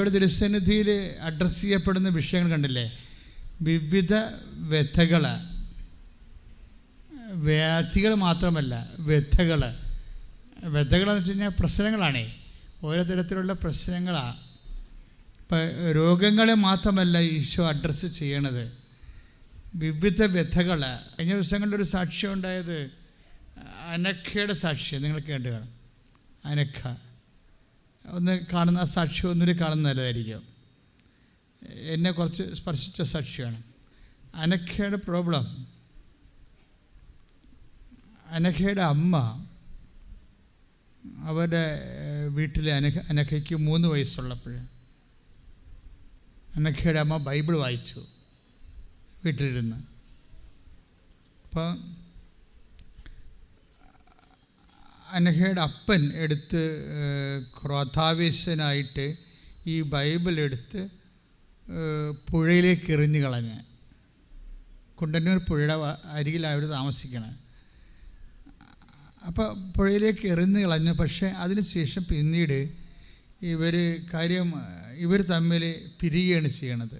ഇവിടെ തിരുസന്നിധിയിൽ അഡ്രസ്സ് ചെയ്യപ്പെടുന്ന വിഷയങ്ങൾ കണ്ടില്ലേ? വിവിധ വ്യഥകൾ വ്യാധികൾ മാത്രമല്ല വ്യഥകൾ വ്യഥകളെന്ന് വെച്ച് കഴിഞ്ഞാൽ പ്രശ്നങ്ങളാണേ. ഓരോ തരത്തിലുള്ള പ്രശ്നങ്ങളാണ് ഇപ്പം രോഗങ്ങളെ മാത്രമല്ല ഈശോ അഡ്രസ്സ് ചെയ്യണത്. വിവിധ വ്യഥകൾ കഴിഞ്ഞ ദിവസങ്ങളിലൊരു സാക്ഷ്യം ഉണ്ടായത് അനഖയുടെ സാക്ഷ്യം. നിങ്ങൾ കേട്ട് കാണും. അനഖ. ഒന്ന് കാണുന്ന സാക്ഷ്യം ഒന്നുകൂടി കാണുന്ന നല്ലതായിരിക്കും. എന്നെ കുറച്ച് സ്പർശിച്ച സാക്ഷ്യമാണ്. അനഖയുടെ പ്രോബ്ലം. അനഖയുടെ അമ്മ അവരുടെ വീട്ടിലെ അനഖ അനഖയ്ക്ക് മൂന്ന് വയസ്സുള്ളപ്പോൾ അനഖയുടെ അമ്മ ബൈബിൾ വായിച്ചു വീട്ടിലിരുന്ന്. അപ്പോൾ അനഹയുടെ അപ്പൻ എടുത്ത് ക്രോധാവേശനായിട്ട് ഈ ബൈബിൾ എടുത്ത് പുഴയിലേക്ക് എറിഞ്ഞു കളഞ്ഞ്. കുണ്ടന്നൂർ പുഴയുടെ അരികിലാണ് അവർ താമസിക്കണത് അപ്പോൾ പുഴയിലേക്ക് എറിഞ്ഞു കളഞ്ഞു. പക്ഷേ അതിനുശേഷം പിന്നീട് ഇവർ കാര്യം ഇവർ തമ്മിൽ പിരിയുകയാണ് ചെയ്യണത്.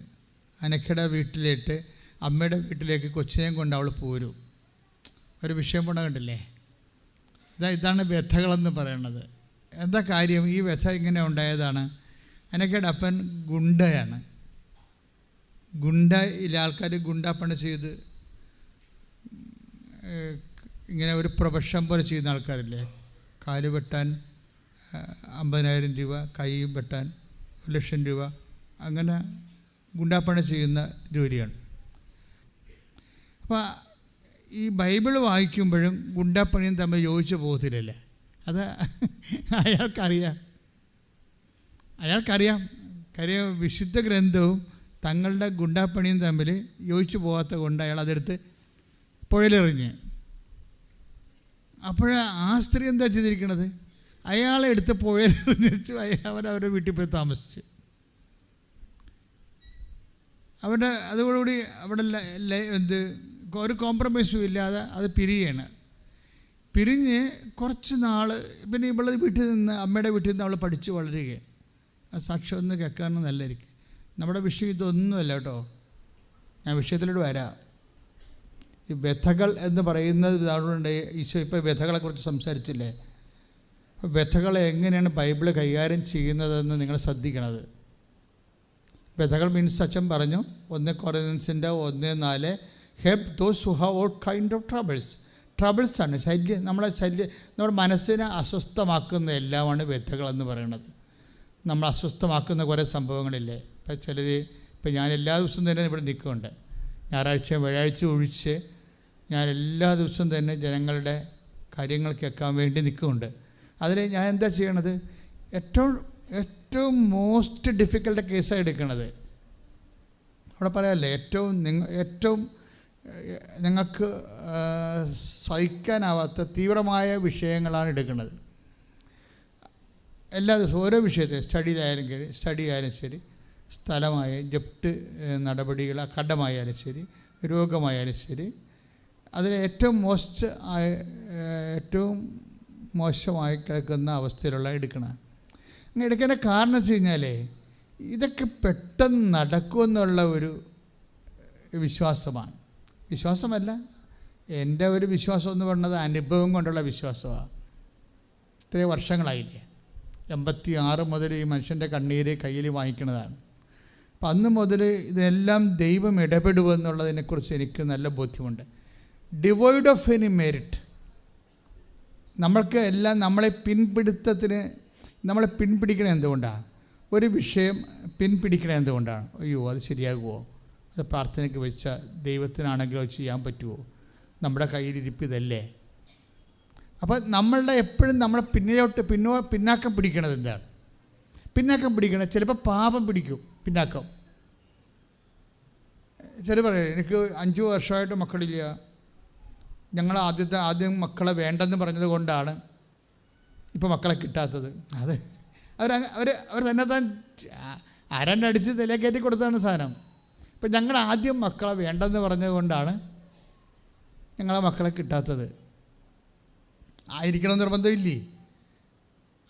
അനക്കയുടെ വീട്ടിലേട്ട് അമ്മയുടെ വീട്ടിലേക്ക് കൊച്ചിനെയും കൊണ്ട് അവൾ പോരും. ഒരു വിഷയം കൊണ്ടാകണ്ടല്ലേ കണ്ടില്ലേ? ഇതാ ഇതാണ് വ്യഥകളെന്ന് പറയണത്. എന്താ കാര്യം? ഈ വ്യഥ ഇങ്ങനെ ഉണ്ടായതാണ്. അനക്കയുടെ അപ്പൻ ഗുണ്ടയാണ്. ഗുണ്ട ഇല്ല ആൾക്കാർ ഗുണ്ടാപ്പണി ചെയ്ത് ഇങ്ങനെ ഒരു പ്രൊഫഷൻ പോലെ ചെയ്യുന്ന ആൾക്കാരില്ലേ? കാൽ വെട്ടാൻ അമ്പതിനായിരം രൂപ കൈ വെട്ടാൻ ഒരു ലക്ഷം രൂപ അങ്ങനെ ഗുണ്ടാപ്പണി ചെയ്യുന്ന ജോലിയാണ്. അപ്പോൾ ഈ ബൈബിൾ വായിക്കുമ്പോഴും ഗുണ്ടാപ്പണിയും തമ്മിൽ യോജിച്ച് പോകത്തില്ലല്ലേ? അത് അയാൾക്കറിയാം. അയാൾക്കറിയാം. കാര്യം വിശുദ്ധ ഗ്രന്ഥവും തങ്ങളുടെ ഗുണ്ടാപ്പണിയും തമ്മിൽ യോജിച്ച് പോകാത്ത കൊണ്ട് അയാൾ അതെടുത്ത് പുഴയിലെറിഞ്ഞ് അപ്പോൾ ആ സ്ത്രീ എന്താ ചെയ്തിരിക്കണത്? അയാളെ എടുത്ത് പുഴയിലെറിഞ്ഞു അവൻ അവരുടെ വീട്ടിൽ പോയി താമസിച്ചു. അവരുടെ അതോടുകൂടി അവിടെ എന്ത് ഒരു കോംപ്രമൈസും ഇല്ലാതെ അത് പിരിയാണ്. പിരിഞ്ഞ് കുറച്ച് നാൾ പിന്നെ ഇവളെ വീട്ടിൽ നിന്ന് അമ്മയുടെ വീട്ടിൽ നിന്ന് അവൾ പഠിച്ച് വളരുകയാണ്. ആ സാക്ഷ്യം ഒന്ന് കേൾക്കാനും നല്ലതായിരിക്കും. നമ്മുടെ വിഷയം ഇതൊന്നുമല്ല കേട്ടോ. ഞാൻ വിഷയത്തിലോട്ട് വരാം. ഈ വ്യഥകൾ എന്ന് പറയുന്നത് ഇതാളുണ്ട് ഈശോ ഇപ്പോൾ വ്യഥകളെക്കുറിച്ച് സംസാരിച്ചില്ലേ? വ്യഥകളെ എങ്ങനെയാണ് ബൈബിൾ കൈകാര്യം ചെയ്യുന്നതെന്ന് നിങ്ങൾ ശ്രദ്ധിക്കണത്? വ്യഥകൾ മീൻസ് അച്ഛൻ പറഞ്ഞു ഒന്ന് കൊറിയൻസിന്റെ ഒന്ന് നാല് help those who have all kind of troubles ട്രബിൾസാണ് ശല്യം നമ്മളെ ശല്യം നമ്മുടെ മനസ്സിനെ അസ്വസ്ഥമാക്കുന്ന എല്ലാമാണ് വ്യഥകളെന്ന് പറയുന്നത്. നമ്മൾ അസ്വസ്ഥമാക്കുന്ന കുറേ സംഭവങ്ങളില്ലേ? ഇപ്പം ചിലർ ഇപ്പം ഞാൻ എല്ലാ ദിവസവും തന്നെ ഇവിടെ നിൽക്കുന്നുണ്ട്. ഞായറാഴ്ച വ്യാഴാഴ്ച ഒഴിച്ച് ഞാൻ എല്ലാ ദിവസവും തന്നെ ജനങ്ങളുടെ കാര്യങ്ങൾ കേൾക്കാൻ വേണ്ടി നിൽക്കുന്നുണ്ട്. അതിൽ ഞാൻ എന്താ ചെയ്യണത്? ഏറ്റവും ഏറ്റവും മോസ്റ്റ് ഡിഫിക്കൽട്ട് കേസാണ് എടുക്കണത്. അവിടെ പറയാമല്ലേ ഏറ്റവും നിങ്ങൾ ഏറ്റവും ഏഹ്, സഹിക്കാനാവാത്ത തീവ്രമായ വിഷയങ്ങളാണ് എടുക്കുന്നത്. എല്ലാ ദിവസവും ഓരോ വിഷയത്തെ സ്റ്റഡിയിലായാലും ശരി സ്റ്റഡി ആയാലും ശരി സ്ഥലമായ ജപ്റ്റ് നടപടികൾ കടമായാലും ശരി രോഗമായാലും ശരി അതിൽ ഏറ്റവും മോശ ഏറ്റവും മോശമായി കിടക്കുന്ന അവസ്ഥയിലുള്ള എടുക്കണം അങ്ങനെ എടുക്കേണ്ട കാരണം വെച്ച് കഴിഞ്ഞാൽ ഇതൊക്കെ പെട്ടെന്ന് നടക്കുമെന്നുള്ള ഒരു വിശ്വാസമാണ്. വിശ്വാസമല്ല. എന്റെ ഒരു വിശ്വാസം എന്ന് പറയുന്നത് അനുഭവം കൊണ്ടുള്ള വിശ്വാസമാണ് ഇത്രയും വർഷങ്ങളായില്ലേ. എൺപത്തി ആറ് മുതൽ ഈ മനുഷ്യന്റെ കണ്ണീര് കയ്യിൽ വാങ്ങിക്കുന്നതാണ്. അപ്പം അന്ന് മുതൽ ഇതെല്ലാം ദൈവം ഇടപെടുമെന്നുള്ളതിനെക്കുറിച്ച് എനിക്ക് നല്ല ബോധ്യമുണ്ട്. ഡിവോയ്ഡ് ഓഫ് എനി മെരിറ്റ് നമ്മൾക്ക് എല്ലാം നമ്മളെ പിൻപിടുത്തത്തിന് നമ്മളെ പിൻപിടിക്കണത് എന്തുകൊണ്ടാണ് ഒരു വിഷയം പിൻപിടിക്കണത് എന്തുകൊണ്ടാണ്? അയ്യോ അത് ശരിയാകുമോ അത് പ്രാർത്ഥനയ്ക്ക് വെച്ച ദൈവത്തിനാണെങ്കിലും അത് ചെയ്യാൻ പറ്റുമോ നമ്മുടെ കയ്യിലിരിപ്പ് ഇതല്ലേ അപ്പോൾ നമ്മളുടെ എപ്പോഴും നമ്മളെ പിന്നിലോട്ട് പിന്നോ പിന്നാക്കം പിടിക്കണത് എന്താണ്? പിന്നാക്കം പിടിക്കണത് ചിലപ്പോൾ പാപം പിടിക്കും പിന്നാക്കം. ചില പറയും എനിക്ക് അഞ്ച് വർഷമായിട്ട് മക്കളില്ല. ഞങ്ങൾ ആദ്യത്തെ ആദ്യം മക്കളെ വേണ്ടെന്ന് പറഞ്ഞത് കൊണ്ടാണ് ഇപ്പോൾ മക്കളെ കിട്ടാത്തത്. അത് അവർ അവർ അവർ തന്നെ താൻ ആരാണ്ട് അടിച്ച് തലേ കയറ്റി കൊടുത്താണ് സാധനം. ഇപ്പം ഞങ്ങൾ ആദ്യം മക്കളെ വേണ്ടെന്ന് പറഞ്ഞത് കൊണ്ടാണ് ഞങ്ങളെ മക്കളെ കിട്ടാത്തത്. ആയിരിക്കണം നിർബന്ധമില്ലേ?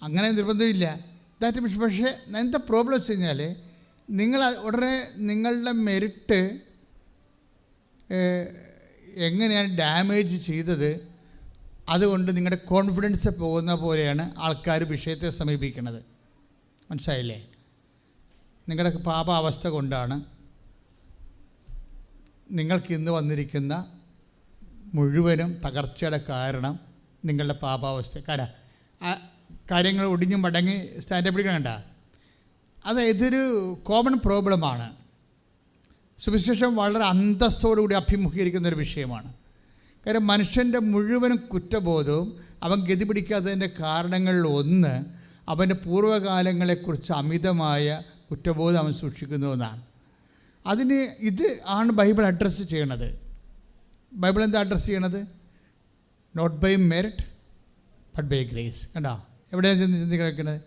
അങ്ങനെ നിർബന്ധമില്ല. ദാറ്റ് മീൻസ് പക്ഷേ എന്താ പ്രോബ്ലം വെച്ച് കഴിഞ്ഞാൽ നിങ്ങൾ ഉടനെ നിങ്ങളുടെ മെറിറ്റ് എങ്ങനെയാണ് ഡാമേജ് ചെയ്തത് അതുകൊണ്ട് നിങ്ങളുടെ കോൺഫിഡൻസ് പോകുന്ന പോലെയാണ് ആൾക്കാർ വിഷയത്തെ സമീപിക്കുന്നത്. മനസ്സിലായില്ലേ? നിങ്ങളുടെ പാപാവസ്ഥ കൊണ്ടാണ് നിങ്ങൾക്ക് ഇന്ന് വന്നിരിക്കുന്ന മുഴുവനും തകർച്ചയുടെ കാരണം നിങ്ങളുടെ പാപാവസ്ഥ കാരണം കാര്യങ്ങൾ ഒടിഞ്ഞു മടങ്ങി സ്റ്റാൻഡപ്പ് എടുക്കണണ്ട അത് ഇതൊരു കോമൺ പ്രോബ്ലമാണ് സുവിശേഷം വളരെ അന്തസ്സോടുകൂടി അഭിമുഖീകരിക്കുന്ന ഒരു വിഷയമാണ്. കാര്യം മനുഷ്യന്റെ മുഴുവനും കുറ്റബോധവും അവൻ ഗതി പിടിക്കാത്തതിന്റെ കാരണങ്ങളിൽ ഒന്ന് അവന്റെ പൂർവകാലങ്ങളെക്കുറിച്ച് അമിതമായ കുറ്റബോധം അവൻ സൂക്ഷിക്കുന്നു എന്നാണ്. അതിന് ഇത് ആണ് ബൈബിൾ അഡ്രസ്സ് ചെയ്യണത്. ബൈബിൾ എന്താ അഡ്രസ്സ് ചെയ്യണത്? Not by merit but by grace കണ്ടോ? എവിടെയാണ് ചിന്തി കേൾക്കുന്നത്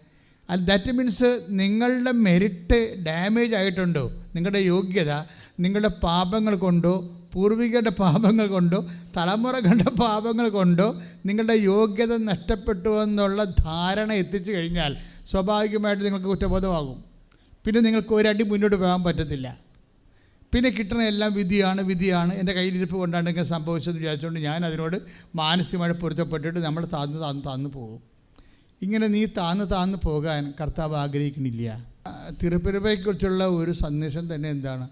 അത് ദാറ്റ് മീൻസ് നിങ്ങളുടെ മെറിറ്റ് ഡാമേജ് ആയിട്ടുണ്ടോ? നിങ്ങളുടെ യോഗ്യത നിങ്ങളുടെ പാപങ്ങൾ കൊണ്ടോ പൂർവികരുടെ പാപങ്ങൾ കൊണ്ടോ തലമുറ കണ്ട പാപങ്ങൾ കൊണ്ടോ നിങ്ങളുടെ യോഗ്യത നഷ്ടപ്പെട്ടു എന്നുള്ള ധാരണ എത്തിച്ചു കഴിഞ്ഞാൽ സ്വാഭാവികമായിട്ട് നിങ്ങൾക്ക് കുറ്റബോധമാകും. പിന്നെ നിങ്ങൾക്ക് ഒരടി മുന്നോട്ട് പോകാൻ പറ്റത്തില്ല. പിന്നെ കിട്ടുന്ന എല്ലാം വിധിയാണ് വിധിയാണ്. എന്റെ കയ്യിലിരിപ്പ് കൊണ്ടാണ് ഇങ്ങനെ സംഭവിച്ചതെന്ന് വിചാരിച്ചുകൊണ്ട് ഞാൻ അതിനോട് മാനസികമായി പൊരുത്തപ്പെട്ടിട്ട് നമ്മൾ താന്ന് താന്ന് താന്ന് പോകും. ഇങ്ങനെ നീ താന്ന് താന്ന് പോകാൻ കർത്താവ് ആഗ്രഹിക്കുന്നില്ല. തിരുപ്പിരപ്പയെക്കുറിച്ചുള്ള ഒരു സന്ദേശം തന്നെ എന്താണ്?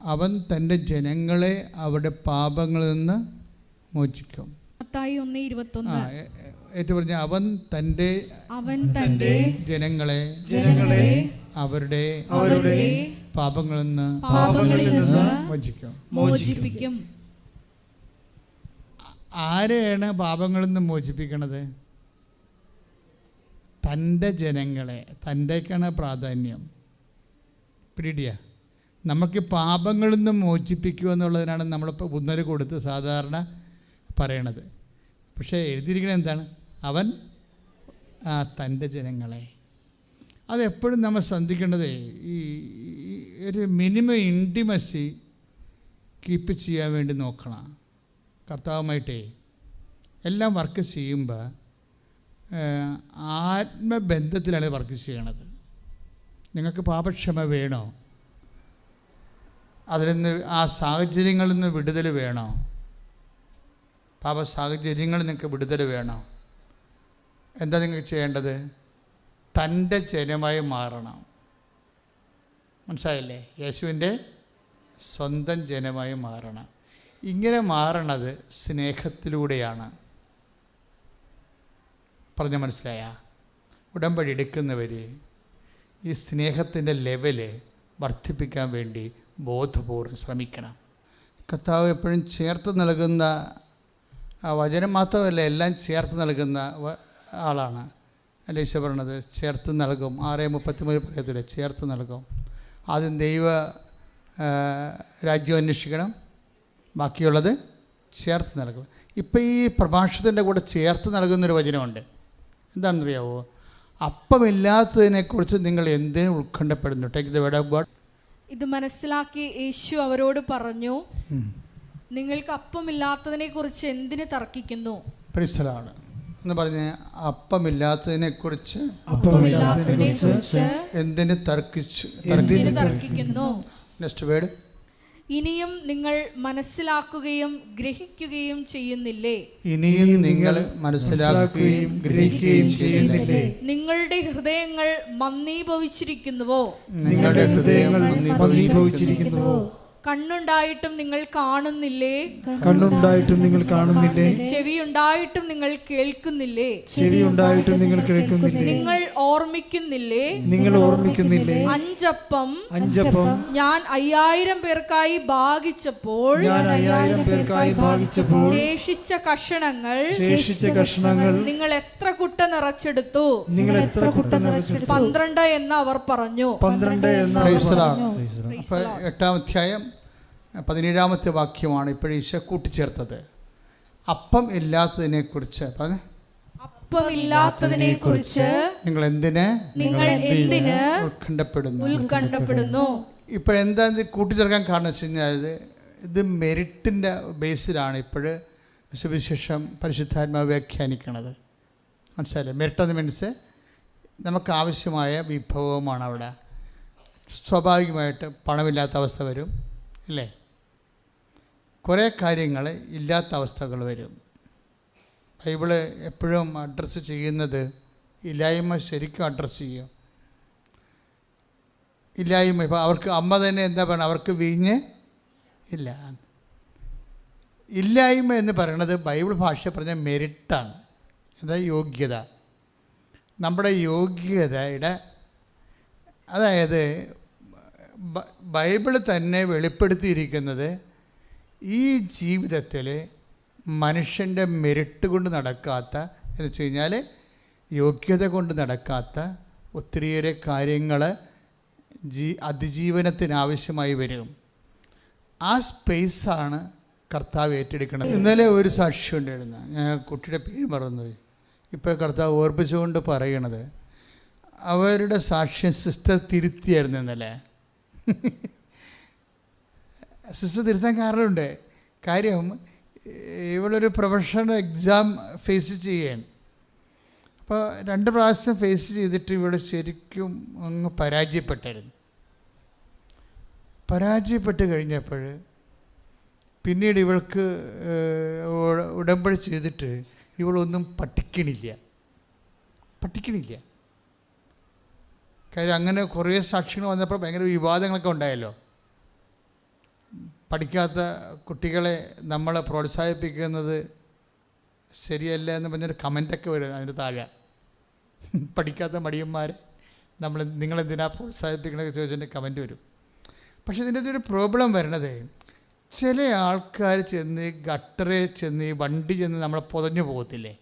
അവൻ തന്റെ ജനങ്ങളെ അവരുടെ പാപങ്ങളിൽ നിന്ന് മോചിക്കും. ഏറ്റു പറഞ്ഞ അവൻ തന്റെ അവൻ തന്റെ ജനങ്ങളെ ജനങ്ങളെ അവരുടെ അവരുടെ പാപങ്ങളിൽ നിന്ന് പാപങ്ങളിൽ നിന്ന് മോചിക്കും. മോചിപ്പിക്കും. ആരെയാണ് പാപങ്ങളിൽ നിന്ന് മോചിപ്പിക്കണത്? തന്റെ ജനങ്ങളെ. തന്റെക്കാണ് പ്രാധാന്യം. പിടിയ നമുക്ക് പാപങ്ങളിൽ നിന്ന് മോചിപ്പിക്കുക എന്നുള്ളതിനാണ് നമ്മളിപ്പോൾ ഉന്നര കൊടുത്ത് സാധാരണ പറയണത്. പക്ഷേ എഴുതിയിരിക്കുന്നത് എന്താണ്? അവൻ ആ തന്റെ ജനങ്ങളെ. അതെപ്പോഴും നമ്മൾ ശ്രദ്ധിക്കേണ്ടത് ഈ ഈ ഒരു മിനിമം ഇന്റിമസി കീപ്പ് ചെയ്യാൻ വേണ്ടി നോക്കണം. കർത്താവുമായിട്ടേ എല്ലാം വർക്ക് ചെയ്യുമ്പോൾ ആത്മബന്ധത്തിലാണ് വർക്ക് ചെയ്യണത്. നിങ്ങൾക്ക് പാപക്ഷമ വേണോ? അതിൽ നിന്ന് ആ സാഹചര്യങ്ങളിൽ നിന്ന് വിടുതൽ വേണോ? പാപ സാഹചര്യങ്ങളിൽ നിങ്ങൾക്ക് വിടുതൽ വേണോ? എന്താ നിങ്ങൾക്ക് ചെയ്യേണ്ടത്? തന്റെ ജനമായി മാറണം. മനസ്സിലായില്ലേ? യേശുവിന്റെ സ്വന്തം ജനമായി മാറണം. ഇങ്ങനെ മാറണത് സ്നേഹത്തിലൂടെയാണ്. പറഞ്ഞ മനസ്സിലായ? ഉടമ്പടി എടുക്കുന്നവർ ഈ സ്നേഹത്തിന്റെ ലെവൽ വർദ്ധിപ്പിക്കാൻ വേണ്ടി ബോധപൂർവം ശ്രമിക്കണം. കർത്താവ് എപ്പോഴും ചേർത്ത് നൽകുന്ന വചനം മാത്രമല്ല എല്ലാം ചേർത്ത് നൽകുന്ന ആളാണ്. അല്ലേശ പറഞ്ഞത്? ചേർത്ത് നൽകും. ആറ് മുപ്പത്തിമൂന്ന് പറയത്തില്ല ചേർത്ത് നൽകും. ആദ്യം ദൈവ രാജ്യം അന്വേഷിക്കണം. ബാക്കിയുള്ളത് ചേർത്ത് നൽകും. ഇപ്പം ഈ പ്രഭാഷണത്തിന്റെ കൂടെ ചേർത്ത് നൽകുന്നൊരു വചനമുണ്ട്. എന്താണെന്നറിയാവോ? അപ്പമില്ലാത്തതിനെക്കുറിച്ച് നിങ്ങൾ എന്തിനും ഉത്കണ്ഠപ്പെടുന്നു? Take the word of God ഇത് മനസ്സിലാക്കി യേശു അവരോട് പറഞ്ഞു നിങ്ങൾക്ക് അപ്പമില്ലാത്തതിനെ കുറിച്ച് എന്തിന് തർക്കിക്കുന്നു? പ്രിസലാണ് എന്ന് പറഞ്ഞ് അപ്പമില്ലാത്തതിനെ കുറിച്ച് എന്തിന് തർക്കിച്ചു? എന്തിന് തർക്കിക്കുന്നു? നെക്സ്റ്റ് വേർഡ് ഇനിയും നിങ്ങൾ മനസ്സിലാക്കുകയും ഗ്രഹിക്കുകയും ചെയ്യുന്നില്ലേ? ഇനിയും നിങ്ങൾ മനസ്സിലാക്കുകയും ഗ്രഹിക്കുകയും ചെയ്യുന്നില്ലേ? നിങ്ങളുടെ ഹൃദയങ്ങൾ മന്ദീഭവിച്ചിരിക്കുന്നുവോ? നിങ്ങളുടെ ഹൃദയങ്ങൾ മന്ദീഭവിച്ചിരിക്കുന്നുവോ? കണ്ണുണ്ടായിട്ടും നിങ്ങൾ കാണുന്നില്ലേ? കണ്ണുണ്ടായിട്ടും നിങ്ങൾ കാണുന്നില്ലേ? ചെവി ഉണ്ടായിട്ടും നിങ്ങൾ കേൾക്കുന്നില്ലേ? ചെവി ഉണ്ടായിട്ടും നിങ്ങൾ കേൾക്കുന്നില്ലേ? നിങ്ങൾ ഓർമ്മിക്കുന്നില്ലേ? നിങ്ങൾ ഓർമ്മിക്കുന്നില്ലേ? അഞ്ചപ്പം അഞ്ചപ്പം. ഞാൻ അയ്യായിരം പേർക്കായി ഭാഗിച്ചപ്പോൾ ഞാൻ അയ്യായിരം പേർക്കായി ഭാഗിച്ചപ്പോൾ ശേഷിച്ച കഷണങ്ങൾ ശേഷിച്ച കഷണങ്ങൾ നിങ്ങൾ എത്ര കുട്ട നിറച്ചെടുത്തു? നിങ്ങൾ എത്ര കുട്ട നിറച്ചെടുത്തു? പന്ത്രണ്ട് എന്ന് അവർ പറഞ്ഞു. പന്ത്രണ്ട് എന്ന്. അപ്പോൾ എട്ടാം അധ്യായം പതിനേഴാമത്തെ വാക്യമാണ് ഇപ്പോഴും ഈശോ കൂട്ടിച്ചേർത്തത്. അപ്പം ഇല്ലാത്തതിനെക്കുറിച്ച് പറഞ്ഞേ. അപ്പമില്ലാത്തതിനെ കുറിച്ച് നിങ്ങൾ എന്തിന് നിങ്ങൾ എന്തിന് ഉത്കണ്ഠപ്പെടുന്നു? ഉത്കണ്ഠപ്പെടുന്നു? ഇപ്പോഴെന്താ ഇത് കൂട്ടിച്ചേർക്കാൻ കാരണം വെച്ച് കഴിഞ്ഞാൽ ഇത് മെറിറ്റിന്റെ ബേസിലാണ് ഇപ്പോൾ സുവിശേഷം പരിശുദ്ധാത്മാവ് വ്യാഖ്യാനിക്കണത്. മനസ്സിലായില്ലേ? മെറിറ്റ് എന്ന് മീൻസ് നമുക്ക് ആവശ്യമായ വിഭവമാണ് അവിടെ. സ്വാഭാവികമായിട്ട് പണമില്ലാത്ത അവസ്ഥ വരും അല്ലേ കുറേ കാര്യങ്ങൾ ഇല്ലാത്ത അവസ്ഥകൾ വരും. ബൈബിൾ എപ്പോഴും അഡ്രസ്സ് ചെയ്യുന്നത് ഇല്ലായ്മ ശരിക്കും അഡ്രസ്സ് ചെയ്യും. ഇല്ലായ്മ ഇപ്പോൾ അവർക്ക് അമ്മ തന്നെ എന്താ പറയുക അവർക്ക് വീഞ്ഞ് ഇല്ല. ഇല്ലായ്മ എന്ന് പറയുന്നത് ബൈബിൾ ഭാഷ പറഞ്ഞ മെരിറ്റാണ്. അതായത് യോഗ്യത? നമ്മുടെ യോഗ്യതയുടെ അതായത് ബൈബിൾ തന്നെ വെളിപ്പെടുത്തിയിരിക്കുന്നത് ഈ ജീവിതത്തിൽ മനുഷ്യന്റെ മെരിട്ട് കൊണ്ട് നടക്കാത്ത എന്ന് വെച്ച് കഴിഞ്ഞാൽ യോഗ്യത കൊണ്ട് നടക്കാത്ത ഒത്തിരിയേറെ കാര്യങ്ങൾ ജീ അതിജീവനത്തിനാവശ്യമായി വരും. ആ സ്പേസാണ് കർത്താവ് ഏറ്റെടുക്കുന്നത്. ഇന്നലെ ഒരു സാക്ഷി ഉണ്ടായിരുന്നു. ഞാൻ കുട്ടിയുടെ പേര് മറന്നുപോയി. ഇപ്പോൾ കർത്താവ് ഓർപ്പിച്ചുകൊണ്ട് പറയണത്. അവരുടെ സാക്ഷ്യം സിസ്റ്റർ തിരുത്തിയായിരുന്നു ഇന്നലെ. സിസ്റ്റർ തിരുത്താൻ കാരണമുണ്ട്. കാര്യം ഇവളൊരു പ്രൊഫഷണൽ എക്സാം ഫേസ് ചെയ്യാണ് അപ്പോൾ രണ്ട് പ്രാവശ്യം ഫേസ് ചെയ്തിട്ട് ഇവിടെ ശരിക്കും അങ്ങ് പരാജയപ്പെട്ടായിരുന്നു. പരാജയപ്പെട്ട് കഴിഞ്ഞപ്പോൾ പിന്നീട് ഇവൾക്ക് ഉടമ്പടി ചെയ്തിട്ട് ഇവളൊന്നും പഠിക്കണില്ല. പഠിക്കണില്ല. കാര്യം അങ്ങനെ കുറേ സാക്ഷികൾ വന്നപ്പോൾ ഭയങ്കര വിവാദങ്ങളൊക്കെ ഉണ്ടായല്ലോ. പഠിക്കാത്ത കുട്ടികളെ നമ്മൾ പ്രോത്സാഹിപ്പിക്കുന്നത് ശരിയല്ല എന്ന് പറഞ്ഞൊരു കമന്റൊക്കെ വരും അതിന്റെ താഴെ. പഠിക്കാത്ത മടിയന്മാരെ നമ്മൾ നിങ്ങളെന്തിനാ പ്രോത്സാഹിപ്പിക്കണമെന്ന് ചോദിച്ചതിന്റെ കമന്റ് വരും. പക്ഷേ ഇതിന്റെ ഒരു പ്രോബ്ലം വരണത് ചില ആൾക്കാർ ചെന്ന് ഗട്ടറെ ചെന്ന് വണ്ടി ചെന്ന് നമ്മളെ പൊതഞ്ഞു പോകത്തില്ലേ?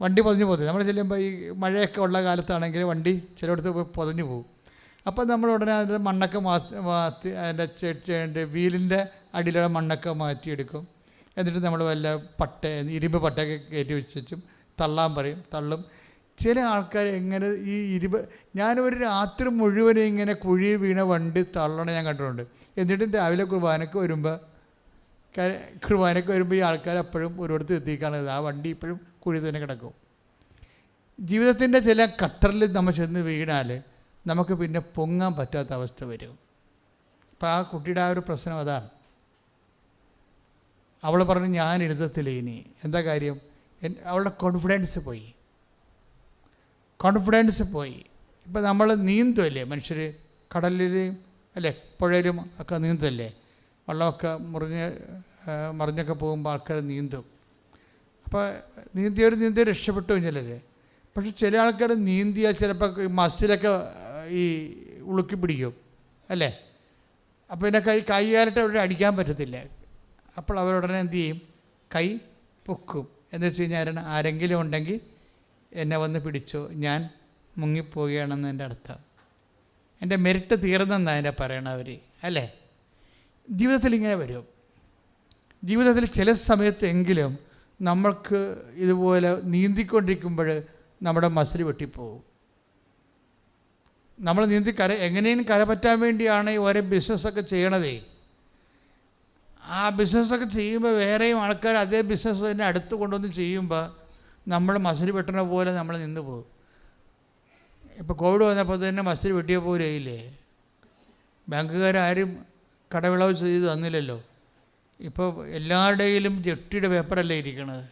വണ്ടി പൊതിഞ്ഞു പോകുന്നത് നമ്മൾ ചെല്ലുമ്പോൾ ഈ മഴയൊക്കെ ഉള്ള കാലത്താണെങ്കിൽ വണ്ടി ചിലയിടത്ത് പൊതിഞ്ഞു പോകും. അപ്പോൾ നമ്മൾ ഉടനെ അതിന്റെ മണ്ണൊക്കെ മാറ്റി അതിന്റെ ചേട്ടന്റെ വീലിന്റെ അടിയിലുള്ള മണ്ണൊക്കെ മാറ്റിയെടുക്കും. എന്നിട്ട് നമ്മൾ വല്ല പട്ട ഇരുമ്പ് പട്ടയൊക്കെ കയറ്റി വെച്ചും തള്ളാൻ പറയും തള്ളും. ചില ആൾക്കാർ എങ്ങനെ ഈ ഇരുപ ഞാനൊരു രാത്രി മുഴുവനും ഇങ്ങനെ കുഴി വീണ വണ്ടി തള്ളണ ഞാൻ കണ്ടിട്ടുണ്ട്. എന്നിട്ട് രാവിലെ കുർബാനക്ക് വരുമ്പോൾ കുർബാനക്ക് വരുമ്പോൾ ഈ ആൾക്കാർ എപ്പോഴും ഒരിടത്ത് എത്തിക്കാണത് ആ വണ്ടി ഇപ്പോഴും കുഴി തന്നെ കിടക്കും. ജീവിതത്തിന്റെ ചില കട്ടറിൽ നമ്മൾ ചെന്ന് വീണാൽ നമുക്ക് പിന്നെ പൊങ്ങാൻ പറ്റാത്ത അവസ്ഥ വരും. അപ്പം ആ കുട്ടിയുടെ ആ ഒരു പ്രശ്നം അതാണ്. അവൾ പറഞ്ഞു ഞാൻ എഴുതത്തില്ല ഇനി. എന്താ കാര്യം? അവളുടെ കോൺഫിഡൻസ് പോയി. കോൺഫിഡൻസ് പോയി. ഇപ്പം നമ്മൾ നീന്തുമല്ലേ മനുഷ്യർ കടലിലും അല്ലേ? പുഴയിലും ഒക്കെ നീന്തല്ലേ? വെള്ളമൊക്കെ മുറിഞ്ഞ് മറിഞ്ഞൊക്കെ പോകുമ്പോൾ ആൾക്കാർ നീന്തും. അപ്പോൾ നീന്തിയവർ നീന്തി രക്ഷപ്പെട്ടു ചിലർ പക്ഷെ ചില ആൾക്കാർ നീന്തിയാൽ ചിലപ്പോൾ മസിലൊക്കെ ഈ ഉളുക്കി പിടിക്കും അല്ലേ? അപ്പോൾ പിന്നെ കൈ കൈകാലിട്ട് അവിടെ അടിക്കാൻ പറ്റത്തില്ല. അപ്പോൾ അവരുടനെ എന്ത് ചെയ്യും? കൈ പൊക്കും. എന്ന് വെച്ച് കഴിഞ്ഞാൽ ആരെങ്കിലും ഉണ്ടെങ്കിൽ എന്നെ വന്ന് പിടിച്ചോ. ഞാൻ മുങ്ങിപ്പോവുകയാണെന്ന് എന്റെ അർത്ഥം. എന്റെ മെരിട്ട് തീർന്നെന്നാണ് എന്റെ പറയണവർ അല്ലേ? ജീവിതത്തിൽ ഇങ്ങനെ വരും. ജീവിതത്തിൽ ചില സമയത്തെങ്കിലും നമ്മൾക്ക് ഇതുപോലെ നീന്തിക്കൊണ്ടിരിക്കുമ്പോൾ നമ്മുടെ മസിൽ വെട്ടിപ്പോവും. നമ്മൾ നീന്തി കര എങ്ങനെയും കരപറ്റാൻ വേണ്ടിയാണ് ഈ ഓരോ ബിസിനസ്സൊക്കെ ചെയ്യണതേ. ആ ബിസിനസ്സൊക്കെ ചെയ്യുമ്പോൾ വേറെയും ആൾക്കാർ അതേ ബിസിനസ് തന്നെ അടുത്ത് കൊണ്ടുവന്ന് ചെയ്യുമ്പോൾ നമ്മൾ മസിൽ വെട്ടണ പോലെ നമ്മൾ നിന്ന് പോകും. ഇപ്പോൾ കോവിഡ് വന്നപ്പോൾ തന്നെ മസിൽ വെട്ടിയ പോലെ ഇല്ലേ ബാങ്കുകാരും കടവിളവ് ചെയ്ത് തന്നില്ലല്ലോ. ഇപ്പോൾ എല്ലാവരുടെയിലും ജെട്ടിയുടെ പേപ്പറല്ലേ ഇരിക്കുന്നത്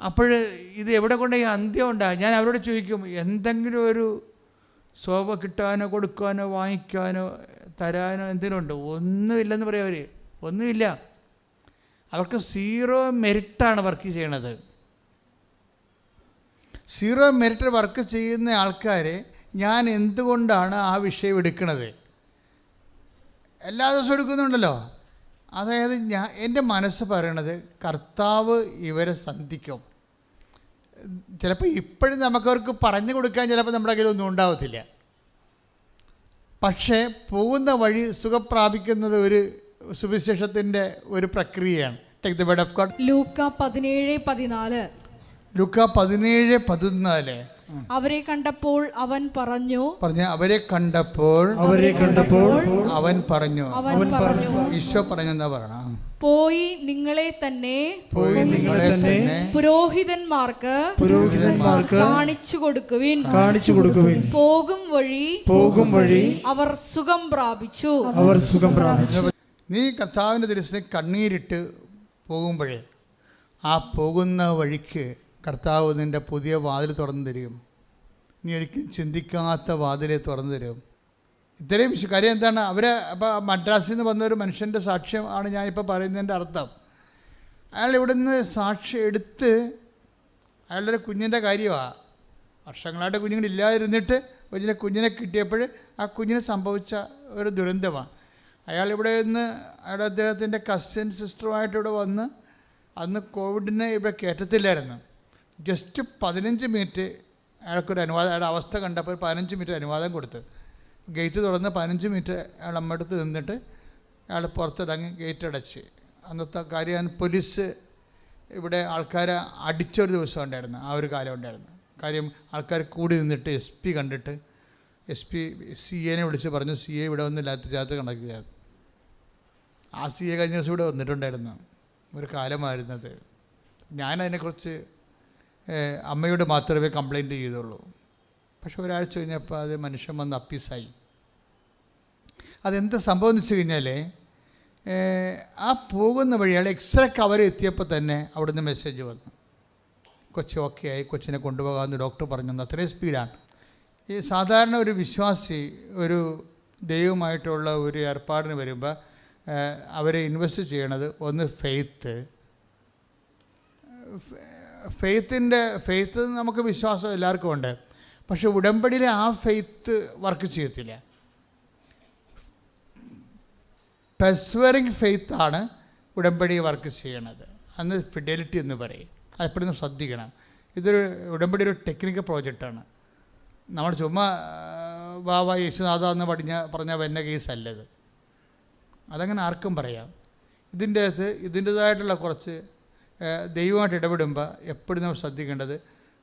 അപ്പോൾ ഇത് എവിടെ കൊണ്ട് ഈ അന്ത്യം ഉണ്ടാകും ഞാൻ അവരോട് ചോദിക്കും എന്തെങ്കിലും ഒരു ശോഭ കിട്ടാനോ കൊടുക്കാനോ വാങ്ങിക്കാനോ തരാനോ എന്തെങ്കിലും ഉണ്ടോ? ഒന്നുമില്ലെന്ന് പറയും അവർ ഒന്നുമില്ല. അവർക്ക് സീറോ മെരിറ്റാണ് വർക്ക് ചെയ്യണത്. സീറോ മെരിറ്റ് വർക്ക് ചെയ്യുന്ന ആൾക്കാരെ ഞാൻ എന്തുകൊണ്ടാണ് ആ വിഷയം എടുക്കുന്നത് എല്ലാ ദിവസവും എടുക്കുന്നുണ്ടല്ലോ. അതായത് ഞാൻ എന്റെ മനസ്സ് പറയണത് കർത്താവ് ഇവരെ സന്ധിക്കും. ചിലപ്പോൾ ഇപ്പോഴും നമുക്കവർക്ക് പറഞ്ഞു കൊടുക്കാൻ ചിലപ്പോൾ നമ്മുടെ കയ്യിലൊന്നും ഉണ്ടാവത്തില്ല. പക്ഷേ പോകുന്ന വഴി സുഖപ്രാപിക്കുന്നത് ഒരു സുവിശേഷത്തിന്റെ ഒരു പ്രക്രിയയാണ്. Take the word of God Luka പതിനേഴ് പതിനാല്. ലുക്ക പതിനേഴ് പതിനാല്. അവരെ കണ്ടപ്പോൾ അവൻ പറഞ്ഞു പറഞ്ഞു അവരെ കണ്ടപ്പോൾ അവരെ കണ്ടപ്പോൾ അവൻ പറഞ്ഞു. അവൻ പറഞ്ഞു ഈശോ പറഞ്ഞെന്താ പറയണം? പോയി നിങ്ങളെ തന്നെ പോയി നിങ്ങളെ തന്നെ പുരോഹിതന്മാർക്ക് പുരോഹിതന്മാർക്ക് കാണിച്ചു കൊടുക്കുവിൻ. കാണിച്ചു കൊടുക്കുവിൻ. പോകും വഴി പോകും വഴി അവർ സുഖം പ്രാപിച്ചു. അവർ സുഖം പ്രാപിച്ചു. നീ കർത്താവിന്റെ ദിവസത്തിന് കണ്ണീരിട്ട് പോകുമ്പോഴേ ആ പോകുന്ന വഴിക്ക് കർത്താവ് നിന്റെ പുതിയ വാതിൽ തുറന്നു തരും. നീ ഒരിക്കലും ചിന്തിക്കാത്ത വാതിലെ തുറന്നു തരും. ഇത്രയും കാര്യം എന്താണ്? അവർ അപ്പോൾ മദ്രാസിൽ നിന്ന് വന്ന ഒരു മനുഷ്യന്റെ സാക്ഷ്യം ആണ് ഞാനിപ്പോൾ പറയുന്നതിന്റെ അർത്ഥം. അയാൾ ഇവിടുന്ന് സാക്ഷി എടുത്ത് അയാളുടെ കുഞ്ഞിന്റെ കാര്യമാണ് വർഷങ്ങളായിട്ട് കുഞ്ഞുങ്ങളില്ലാതിരുന്നിട്ട് കുഞ്ഞിനെ കുഞ്ഞിനെ കിട്ടിയപ്പോൾ ആ കുഞ്ഞിന് സംഭവിച്ച ഒരു ദുരന്തമാണ് അയാൾ ഇവിടെ നിന്ന് അയാളുടെ അദ്ദേഹത്തിന്റെ കസിൻ സിസ്റ്ററുമായിട്ട് ഇവിടെ വന്ന് അന്ന് കോവിഡിനെ ഇവിടെ കയറ്റത്തില്ലായിരുന്നു ജസ്റ്റ് പതിനഞ്ച് മിനിറ്റ് അയാൾക്കൊരു അനുവാദം അയാളുടെ അവസ്ഥ കണ്ടപ്പോൾ പതിനഞ്ച് മിനിറ്റ് അനുവാദം കൊടുത്ത്. ഗേറ്റ് തുറന്ന് പതിനഞ്ച് മിനിറ്റ് അയാൾ അമ്മടുത്ത് നിന്നിട്ട് അയാൾ പുറത്തിറങ്ങി ഗേറ്റ് അടച്ച്. അന്നത്തെ കാര്യം പോലീസ് ഇവിടെ ആൾക്കാരെ അടിച്ചൊരു ദിവസം ഉണ്ടായിരുന്നു ആ ഒരു കാലം ഉണ്ടായിരുന്നു. കാര്യം ആൾക്കാർ കൂടി നിന്നിട്ട് എസ് പി കണ്ടിട്ട് എസ് പി സി എനെ വിളിച്ച് പറഞ്ഞു സി എ ഇവിടെ വന്ന് ലാത്തിച്ചാത്ത് കണക്കുകയായിരുന്നു ആ സി എ കഴിഞ്ഞ ദിവസം ഇവിടെ വന്നിട്ടുണ്ടായിരുന്നു ഒരു കാലമായിരുന്നത്. ഞാനതിനെക്കുറിച്ച് അമ്മയോട് മാത്രമേ കംപ്ലൈന്റ് ചെയ്തുള്ളൂ. പക്ഷെ ഒരാഴ്ച കഴിഞ്ഞപ്പോൾ അത് മനുഷ്യൻ വന്ന് അപ്പീസായി. അതെന്ത് സംഭവം എന്ന് വെച്ച് കഴിഞ്ഞാൽ ആ പോകുന്ന വഴി അയാൾ എക്സ്റേ കവർ എത്തിയപ്പോൾ തന്നെ അവിടുന്ന് മെസ്സേജ് വന്നു. കൊച്ചു ഓക്കെ ആയി കൊച്ചിനെ കൊണ്ടുപോകാമെന്ന് ഡോക്ടർ പറഞ്ഞു. അത്രയും സ്പീഡാണ്. ഈ സാധാരണ ഒരു വിശ്വാസി ഒരു ദൈവമായിട്ടുള്ള ഒരു ഏർപ്പാടിന് വരുമ്പോൾ അവരെ ഇൻവെസ്റ്റ് ചെയ്യണത് ഒന്ന് ഫെയ്ത്ത് ഫെയ്ത്തിന്റെ ഫെയ്ത്ത് നമുക്ക് വിശ്വാസം എല്ലാവർക്കും ഉണ്ട്. പക്ഷെ ഉടമ്പടിയിലെ ആ ഫെയ്ത്ത് വർക്ക് ചെയ്യത്തില്ല. പെസ്വറിങ് ഫെയ്ത്താണ് ഉടമ്പടി വർക്ക് ചെയ്യണത്. അന്ന് ഫിഡലിറ്റി എന്ന് പറയും. അതെപ്പോഴും ശ്രദ്ധിക്കണം. ഇതൊരു ഉടമ്പടി ഒരു ടെക്നിക്കൽ പ്രോജക്റ്റാണ് നമ്മൾ ചുമ്മാ വാ യേശുനാഥ എന്ന് പഠിഞ്ഞ പറഞ്ഞ വന്ന കേസല്ലത് അതങ്ങനെ ആർക്കും പറയാം. ഇതിന്റെ അകത്ത് ഇതിന്റേതായിട്ടുള്ള കുറച്ച് ദൈവമായിട്ട് ഇടപെടുമ്പോൾ എപ്പോഴും നമ്മൾ ശ്രദ്ധിക്കേണ്ടത്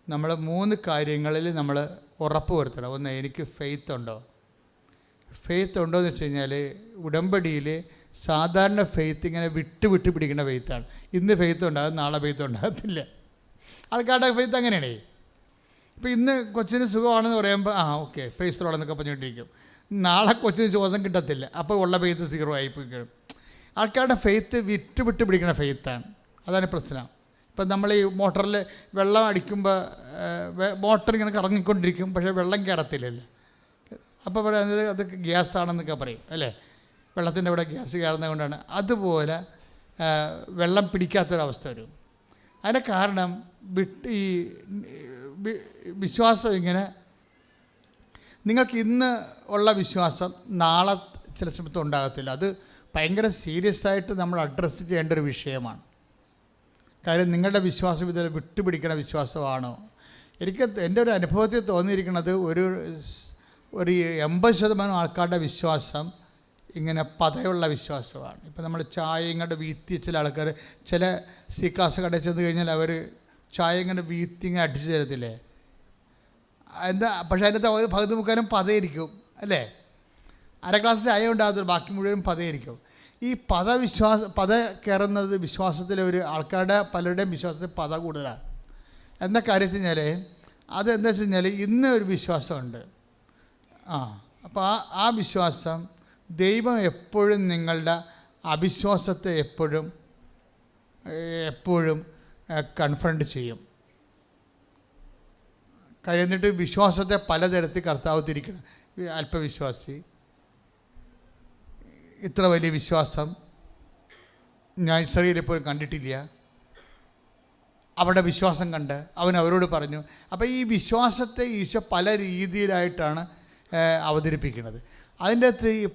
നമ്മൾ മൂന്ന് കാര്യങ്ങളിൽ നമ്മൾ ഉറപ്പ് വരുത്തണം. ഒന്ന് എനിക്ക് ഫെയ്ത്ത് ഉണ്ടോ? ഫെയ്ത്ത് ഉണ്ടോ എന്ന് വെച്ച് കഴിഞ്ഞാൽ ഉടമ്പടിയിൽ സാധാരണ ഫെയ്ത്ത് ഇങ്ങനെ വിട്ട് വിട്ട് പിടിക്കുന്ന ഫെയ്ത്താണ് ഇന്ന് ഫെയ്ത്ത് ഉണ്ടാകും നാളെ ഫെയ്ത്ത് ഉണ്ടാകത്തില്ല. ആൾക്കാരുടെ ഫെയ്ത്ത് അങ്ങനെയാണേ. ഇപ്പോൾ ഇന്ന് കൊച്ചിന് സുഖമാണെന്ന് പറയുമ്പോൾ ആ ഓക്കെ ഫെയ്സ് ഉള്ളതെന്നൊക്കെ പറഞ്ഞുകൊണ്ടിരിക്കും. നാളെ കൊച്ചിന് ശ്വാസം കിട്ടത്തില്ല. അപ്പോൾ ഉള്ള ഫെയ്ത്ത് സീറോ ആയി പോയി കഴിയും ആൾക്കാരുടെ ഫെയ്ത്ത് വിട്ട് വിട്ട് പിടിക്കുന്ന ഫെയ്ത്താണ് അതാണ് പ്രശ്നം. ഇപ്പം നമ്മൾ ഈ മോട്ടറിൽ വെള്ളം അടിക്കുമ്പോൾ മോട്ടർ ഇങ്ങനെ കറങ്ങിക്കൊണ്ടിരിക്കും പക്ഷേ വെള്ളം കയറത്തില്ലല്ലോ. അപ്പോൾ പറയുന്നത് അത് ഗ്യാസ് ആണെന്നൊക്കെ പറയും അല്ലേ? വെള്ളത്തിന്റെ ഇവിടെ ഗ്യാസ് കയറുന്നത് കൊണ്ടാണ്. അതുപോലെ വെള്ളം പിടിക്കാത്തൊരവസ്ഥ വരും. അതിന്റെ കാരണം വിട്ട് ഈ വിശ്വാസം ഇങ്ങനെ നിങ്ങൾക്ക് ഇന്ന് ഉള്ള വിശ്വാസം നാളെ ചില സമയത്ത് ഉണ്ടാകത്തില്ല. അത് ഭയങ്കര സീരിയസ് ആയിട്ട് നമ്മൾ അഡ്രസ്സ് ചെയ്യേണ്ട ഒരു വിഷയമാണ്. കാര്യം നിങ്ങളുടെ വിശ്വാസം ഇതിൽ വിട്ടുപിടിക്കണ വിശ്വാസമാണോ? എനിക്ക് എന്റെ ഒരു അനുഭവത്തിൽ തോന്നിയിരിക്കുന്നത് ഒരു ഒരു എൺപത് ശതമാനം ആൾക്കാരുടെ വിശ്വാസം ഇങ്ങനെ പതയുള്ള വിശ്വാസമാണ്. ഇപ്പം നമ്മൾ ചായ ഇങ്ങോട്ട് വീത്തി ചില ആൾക്കാർ ചില സി ക്ലാസ് കടയിൽ ചെന്ന് കഴിഞ്ഞാൽ അവർ ചായ ഇങ്ങനെ വീത്തി ഇങ്ങനെ അടിച്ചു തരത്തില്ലേ? എന്താ പക്ഷേ അതിന്റെ പകുതി മുക്കാലും പതയിരിക്കും അല്ലേ? അര ഗ്ലാസ് ചായ ഉണ്ടാകത്തുള്ളൂ ബാക്കി മുഴുവനും പതയിരിക്കും. ഈ പദവിശ്വാസ പത കയറുന്നത് വിശ്വാസത്തിലെ ഒരു ആൾക്കാരുടെ പലരുടെയും വിശ്വാസത്തിൽ പദ കൂടുതലാണ്. എന്ന കാര്യത്തിൽ കഴിഞ്ഞാൽ കഴിഞ്ഞാൽ അതെന്താ വെച്ച് കഴിഞ്ഞാൽ ഇന്ന് ഒരു വിശ്വാസമുണ്ട്. ആ അപ്പോൾ ആ ആ വിശ്വാസം ദൈവം എപ്പോഴും നിങ്ങളുടെ അവിശ്വാസത്തെ എപ്പോഴും എപ്പോഴും കൺഫ്രണ്ട് ചെയ്യും. കഴിഞ്ഞിട്ട് വിശ്വാസത്തെ പലതരത്തിൽ കർത്താവ് തിരിക്കണം. അല്പവിശ്വാസി. ഇത്ര വലിയ വിശ്വാസം ഞാൻ ഇസ്രയേലിൽ പോലും കണ്ടിട്ടില്ല. അവരുടെ വിശ്വാസം കണ്ട് അവൻ അവരോട് പറഞ്ഞു അപ്പോൾ ഈ വിശ്വാസത്തെ ഈശോ പല രീതിയിലായിട്ടാണ് അവതരിപ്പിക്കുന്നത്. അതിന്റെ അകത്ത് ഈ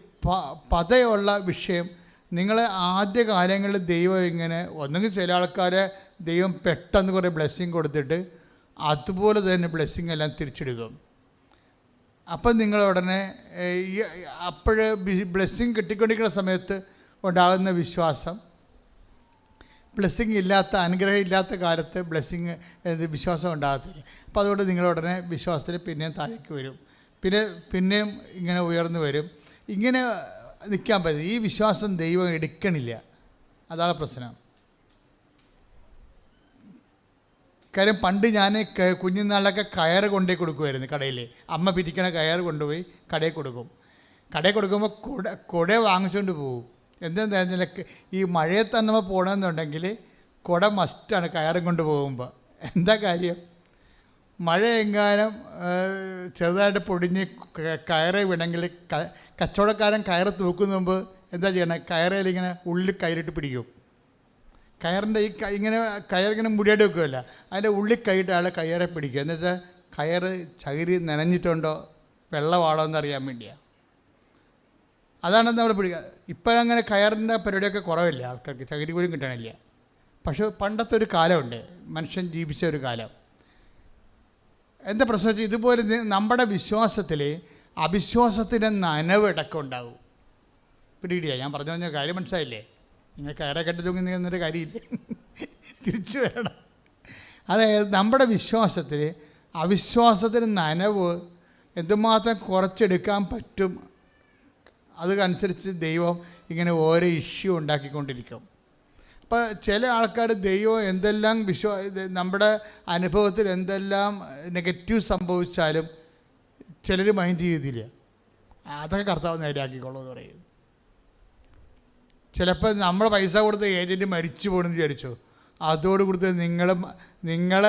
പതയുള്ള വിഷയം നിങ്ങൾ ആദ്യ കാലങ്ങളിൽ ദൈവം ഇങ്ങനെ ഒന്നെങ്കിൽ ചില ആൾക്കാരെ ദൈവം പെട്ടെന്ന് കുറേ ബ്ലെസ്സിങ് കൊടുത്തിട്ട് അതുപോലെ തന്നെ ബ്ലെസ്സിങ് എല്ലാം തിരിച്ചെടുക്കും അപ്പം നിങ്ങൾ ഉടനെ അപ്പോഴ് ബ്ലെസ്സിങ് കിട്ടിക്കൊണ്ടിരിക്കുന്ന സമയത്ത് ഉണ്ടാകുന്ന വിശ്വാസം. ബ്ലെസ്സിങ് ഇല്ലാത്ത അനുഗ്രഹം ഇല്ലാത്ത കാലത്ത് ബ്ലെസ്സിങ് വിശ്വാസം ഉണ്ടാകത്തില്ല. അപ്പോൾ അതുകൊണ്ട് നിങ്ങളുടനെ വിശ്വാസത്തിൽ പിന്നെയും താഴേക്ക് വരും. പിന്നെ പിന്നെയും ഇങ്ങനെ ഉയർന്നു വരും. ഇങ്ങനെ നിൽക്കാൻ പറ്റും ഈ വിശ്വാസം ദൈവം എടുക്കണില്ല. അതാണ് പ്രശ്നം. കാര്യം പണ്ട് ഞാൻ കുഞ്ഞുനാളിലൊക്കെ കയറ് കൊണ്ടേ കൊടുക്കുമായിരുന്നു കടയിൽ അമ്മ പിരിക്കണ കയർ കൊണ്ടുപോയി കടയിൽ കൊടുക്കും. കടയിൽ കൊടുക്കുമ്പോൾ കുട കുട വാങ്ങിച്ചുകൊണ്ട് പോകും എന്താണെന്ന് പറഞ്ഞാൽ ഈ മഴയത്ത് നമ്മൾ പോകണമെന്നുണ്ടെങ്കിൽ കുട മസ്റ്റാണ് കയറും കൊണ്ട് പോകുമ്പോൾ എന്താ കാര്യം? മഴ എങ്ങാനും ചെറുതായിട്ട് പൊടിഞ്ഞ് കയറ് വീണെങ്കിൽ കച്ചവടക്കാരൻ കയറ് തൂക്കുന്ന മുമ്പ് എന്താ ചെയ്യണേ? കയറയിൽ ഇങ്ങനെ ഉള്ളിൽ കയറിട്ട് പിടിക്കും. കയറിന്റെ ഈ ഇങ്ങനെ കയറിങ്ങനെ മുടിയായിട്ട് വെക്കുമല്ല അതിന്റെ ഉള്ളിൽ കൈയിട്ട് ആൾ കയറെ പിടിക്കുക. എന്ന് വെച്ചാൽ കയറ് ചകിരി നനഞ്ഞിട്ടുണ്ടോ? വെള്ളമാണോ എന്നറിയാൻ വേണ്ടിയാണ് അതാണ് നമ്മൾ പിടിക്കുക. ഇപ്പോഴങ്ങനെ കയറിന്റെ പരിപാടിയൊക്കെ കുറവില്ല ആൾക്കാർക്ക്? ചകിരി പോലും കിട്ടണില്ല. പക്ഷേ പണ്ടത്തെ ഒരു കാലമുണ്ട്. മനുഷ്യൻ ജീവിച്ച ഒരു കാലം. എന്താ പ്രശ്നം വെച്ചാൽ ഇതുപോലെ നമ്മുടെ വിശ്വാസത്തിൽ അവിശ്വാസത്തിന്റെ നനവിടക്കം ഉണ്ടാവും. പിടിയിടിയാ. ഞാൻ പറഞ്ഞു പറഞ്ഞ കാര്യം മനസ്സിലായില്ലേ? നിങ്ങൾ കയറെ കെട്ടി തൂങ്ങി നിന്നൊരു കാര്യമില്ല. തിരിച്ചു വരണം. അതായത് നമ്മുടെ വിശ്വാസത്തിൽ അവിശ്വാസത്തിന് നനവ് എന്തുമാത്രം കുറച്ചെടുക്കാൻ പറ്റും അതനുസരിച്ച് ദൈവം ഇങ്ങനെ ഓരോ ഇഷ്യൂ ഉണ്ടാക്കിക്കൊണ്ടിരിക്കും. അപ്പോൾ ചില ആൾക്കാർ ദൈവം എന്തെല്ലാം വിശ്വാ നമ്മുടെ അനുഭവത്തിൽ എന്തെല്ലാം നെഗറ്റീവ് സംഭവിച്ചാലും ചിലർ മൈൻഡ് ചെയ്തില്ല അതൊക്കെ കർത്താവ് നേരെയാക്കിക്കോളൂ എന്ന് പറയും ചിലപ്പോൾ നമ്മൾ പൈസ കൊടുത്ത ഏജന്റ് മരിച്ചു പോകണമെന്ന് വിചാരിച്ചു. അതോട് കൊടുത്ത് നിങ്ങൾ നിങ്ങൾ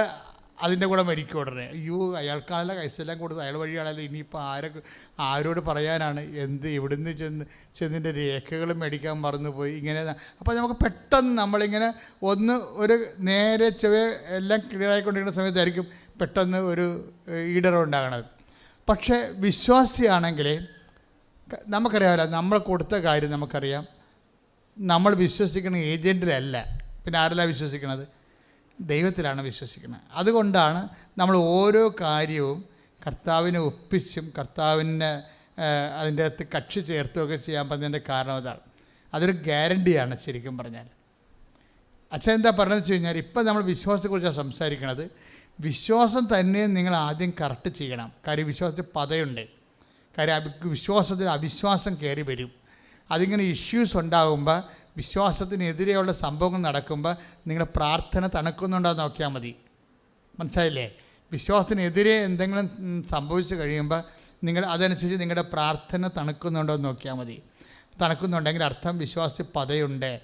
അതിന്റെ കൂടെ മരിക്കും ഉടനെ. അയ്യോ അയാൾക്കാണല്ലോ കൈസെല്ലാം കൊടുത്ത് അയാൾ വഴിയാണല്ലോ ഇനിയിപ്പോൾ ആരൊക്കെ ആരോട് പറയാനാണ്? എന്ത് ഇവിടുന്ന് ചെന്ന് ചെന്നിന്റെ രേഖകൾ മേടിക്കാൻ മറന്നുപോയി. ഇങ്ങനെ അപ്പോൾ നമുക്ക് പെട്ടെന്ന് നമ്മളിങ്ങനെ ഒന്ന് ഒരു നേരെ ചെവ എല്ലാം ക്ലിയർ ആയിക്കൊണ്ടിരിക്കുന്ന സമയത്തായിരിക്കും പെട്ടെന്ന് ഒരു ഉണ്ടാകണത്. പക്ഷേ വിശ്വാസിയാണെങ്കിൽ നമുക്കറിയാമല്ലോ നമ്മൾ കൊടുത്ത കാര്യം നമുക്കറിയാം. നമ്മൾ വിശ്വസിക്കുന്ന ഏജന്റിലല്ല പിന്നെ ആരല്ല വിശ്വസിക്കുന്നത്? ദൈവത്തിലാണ് വിശ്വസിക്കുന്നത്. അതുകൊണ്ടാണ് നമ്മൾ ഓരോ കാര്യവും കർത്താവിനെ ഒപ്പിച്ചും കർത്താവിനെ അതിന്റെ അകത്ത് കക്ഷി ചേർത്തുമൊക്കെ ചെയ്യാൻ പറ്റുന്നതിന്റെ കാരണം അതാണ്. അതൊരു ഗ്യാരണ്ടിയാണ് ശരിക്കും പറഞ്ഞാൽ. അച്ഛൻ എന്താ പറഞ്ഞതെന്ന് വെച്ച് കഴിഞ്ഞാൽ ഇപ്പം നമ്മൾ വിശ്വാസത്തെക്കുറിച്ചാണ് സംസാരിക്കുന്നത്. വിശ്വാസം തന്നെ നിങ്ങൾ ആദ്യം കറക്റ്റ് ചെയ്യണം. കാര്യം വിശ്വാസത്തിൽ പതയുണ്ട്. കാര്യം വിശ്വാസത്തിൽ അവിശ്വാസം കയറി വരും. അതിങ്ങനെ ഇഷ്യൂസ് ഉണ്ടാകുമ്പോൾ വിശ്വാസത്തിനെതിരെയുള്ള സംഭവങ്ങൾ നടക്കുമ്പോൾ നിങ്ങളുടെ പ്രാർത്ഥന തണുക്കുന്നുണ്ടോ നോക്കിയാൽ മതി. മനസ്സിലായില്ലേ? വിശ്വാസത്തിനെതിരെ എന്തെങ്കിലും സംഭവിച്ചു കഴിയുമ്പോൾ നിങ്ങൾ അതനുസരിച്ച് നിങ്ങളുടെ പ്രാർത്ഥന തണുക്കുന്നുണ്ടോ എന്ന് നോക്കിയാൽ മതി. തണുക്കുന്നുണ്ടെങ്കിൽ അർത്ഥം വിശ്വാസത്തിൽ പതയുണ്ട്.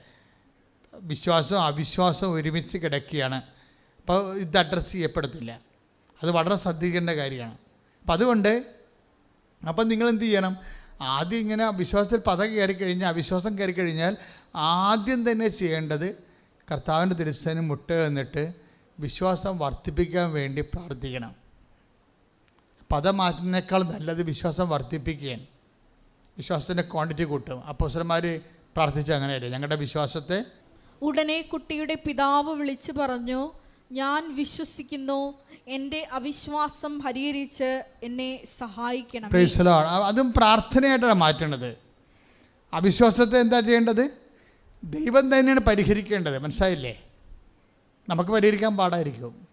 വിശ്വാസവും അവിശ്വാസവും ഒരുമിച്ച് കിടക്കുകയാണ്. അപ്പോൾ ഇത് അഡ്രസ്സ് ചെയ്യപ്പെടത്തില്ല. അത് വളരെ ശ്രദ്ധിക്കേണ്ട കാര്യമാണ്. അപ്പം അതുകൊണ്ട് അപ്പം നിങ്ങൾ എന്ത് ചെയ്യണം? ആദ്യം ഇങ്ങനെ വിശ്വാസത്തിൽ പത കയറി കഴിഞ്ഞാൽ അവിശ്വാസം കയറി കഴിഞ്ഞാൽ ആദ്യം തന്നെ ചെയ്യേണ്ടത് കർത്താവിന്റെ തിരുസ്ഥാനം മുട്ട എന്നിട്ട് വിശ്വാസം വർദ്ധിപ്പിക്കാൻ വേണ്ടി പ്രാർത്ഥിക്കണം. പദം മാറ്റുന്നതിനേക്കാൾ നല്ലത് വിശ്വാസം വർദ്ധിപ്പിക്കുകയാണ്. വിശ്വാസത്തിന്റെ ക്വാണ്ടിറ്റി കൂട്ടും. അപ്പോസരന്മാർ പ്രാർത്ഥിച്ച അങ്ങനെയല്ലേ? ഞങ്ങളുടെ വിശ്വാസത്തെ ഉടനെ കുട്ടിയുടെ പിതാവ് വിളിച്ചു പറഞ്ഞു ഞാൻ വിശ്വസിക്കുന്നു എന്റെ അവിശ്വാസം പരിഹരിച്ച് എന്നെ സഹായിക്കണം അതും പ്രാർത്ഥനയായിട്ടാണ് മാറ്റേണ്ടത് അവിശ്വാസത്തെ എന്താ ചെയ്യേണ്ടത്? ദൈവം തന്നെയാണ് പരിഹരിക്കേണ്ടത്. മനസ്സിലായില്ലേ? നമുക്ക് പരിഹരിക്കാൻ പാടായിരിക്കും.